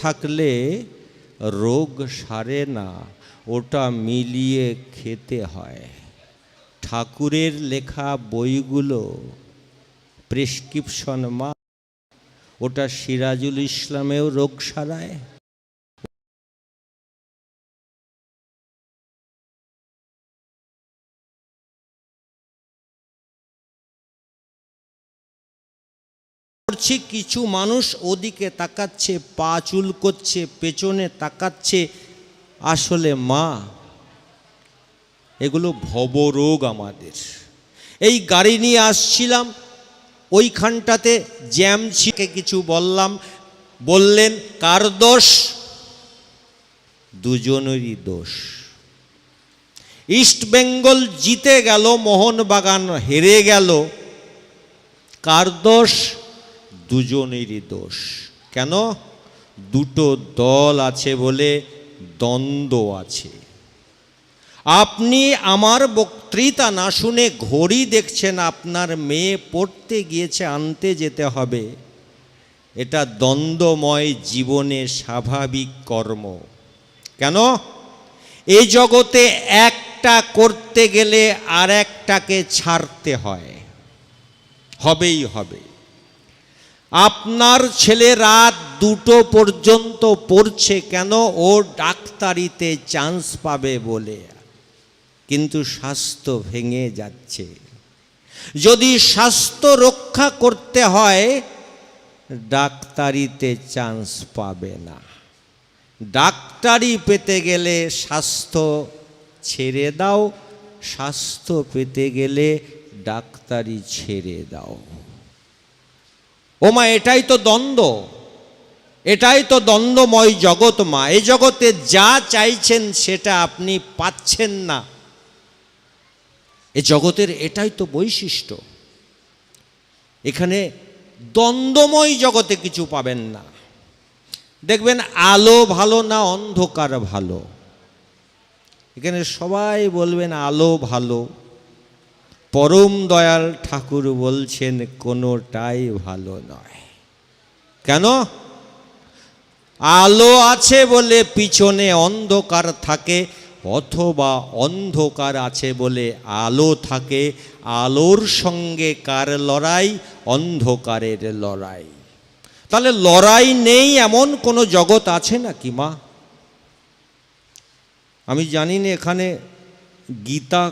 থাকলে রোগ সারে না, ওটা মিলিয়ে খেতে হয়। ঠাকুরের লেখা বইগুলো প্রেসক্রিপশন মা, ওটা সিরাজুল ইসলামেও রোগ সারায়। করছি, কিছু মানুষ ওদিকে তাকাচ্ছে, পা চুল করছে, পেছনে তাকাচ্ছে। আসলে মা, এগুলো ভবরোগ আমাদের। এই গাড়ি নিয়ে আসছিলাম, ওইখানটাতে জ্যাম ছিকে কিছু বললাম, বললেন, কার দোষ? দুজনেরই দোষ। ইস্ট বেঙ্গল জিতে গেল, মোহনবাগান হেরে গেল। কার দোষ? দুজনেরই দোষ। কেন? দুটো দল আছে বলে দ্বন্দ্ব আছে। আপনি আমার বক্তৃতা না শুনে ঘড়ি দেখছেন আপনার মেয়ে পড়তে গিয়েছে, আনতে যেতে হবে। এটা দ্বন্দ্বময় জীবনে স্বাভাবিক কর্ম। কেন? এই জগতে একটা করতে গেলে আর একটাকে ছাড়তে হয়। হবেই হবে। আপনার ছেলে রাত দুটো পর্যন্ত পড়ছে কেন? ও ডাক্তারিতে চান্স পাবে বলে। কিন্তু স্বাস্থ্য ভেঙে যাচ্ছে। যদি স্বাস্থ্য রক্ষা করতে হয়, ডাক্তারিতে চান্স পাবে না। ডাক্তারি পেতে গেলে স্বাস্থ্য ছেড়ে দাও। স্বাস্থ্য পেতে গেলে ডাক্তারি ছেড়ে দাও। ওমা, এটাই তো দ্বন্দ্ব। এটাই তো দ্বন্দ্বময় জগৎ, মা। এই জগতে যা চাইছেন, সেটা আপনি পাচ্ছেন না। এ জগতের এটাই তো বৈশিষ্ট্য। এখানে দ্বন্দ্বময় জগতে কিছু পাবেন না। দেখবেন, আলো ভালো না, অন্ধকার ভালো। এখানে সবাই বলবেন, আলো ভালো। পরম দয়াল ঠাকুর বলছেন, কোনোটাই ভালো নয়। কেন? আলো আছে বলে পিছনে অন্ধকার থাকে, অথবা অন্ধকার আছে বলে আলো থাকে। আলোর সঙ্গে কার লড়াই? অন্ধকারের লড়াই। তাহলে লড়াই নেই এমন কোনো জগৎ আছে নাকি, মা? আমি জানি না, এখানে গীতা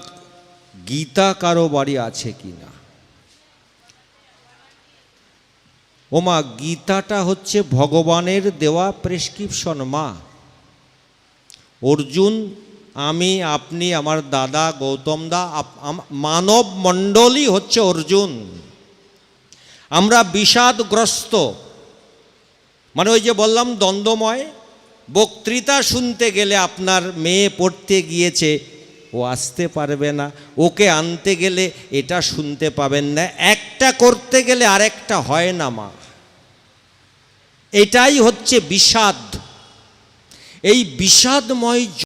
গীতা কারও বাড়ি আছে কি না? ওমা, গীতাটা হচ্ছে ভগবানের দেওয়া প্রেসক্রিপশন, মা। অর্জুন, আমি, আপনি, আমার দাদা, গৌতম দা মানব মণ্ডলই হচ্ছে অর্জুন। আমরা বিষাদগ্রস্ত। মানে ওই যে বললাম, দ্বন্দ্বময়। বক্তৃতা শুনতে গেলে আপনার মেয়ে পড়তে গিয়েছে ও আসতে পারবে না। ওকে আনতে গেলে এটা শুনতে পাবেন না। একটা করতে গেলে আরেকটা হয় না মা। এটাই হচ্ছে বিষাদ। এই বিষাদময়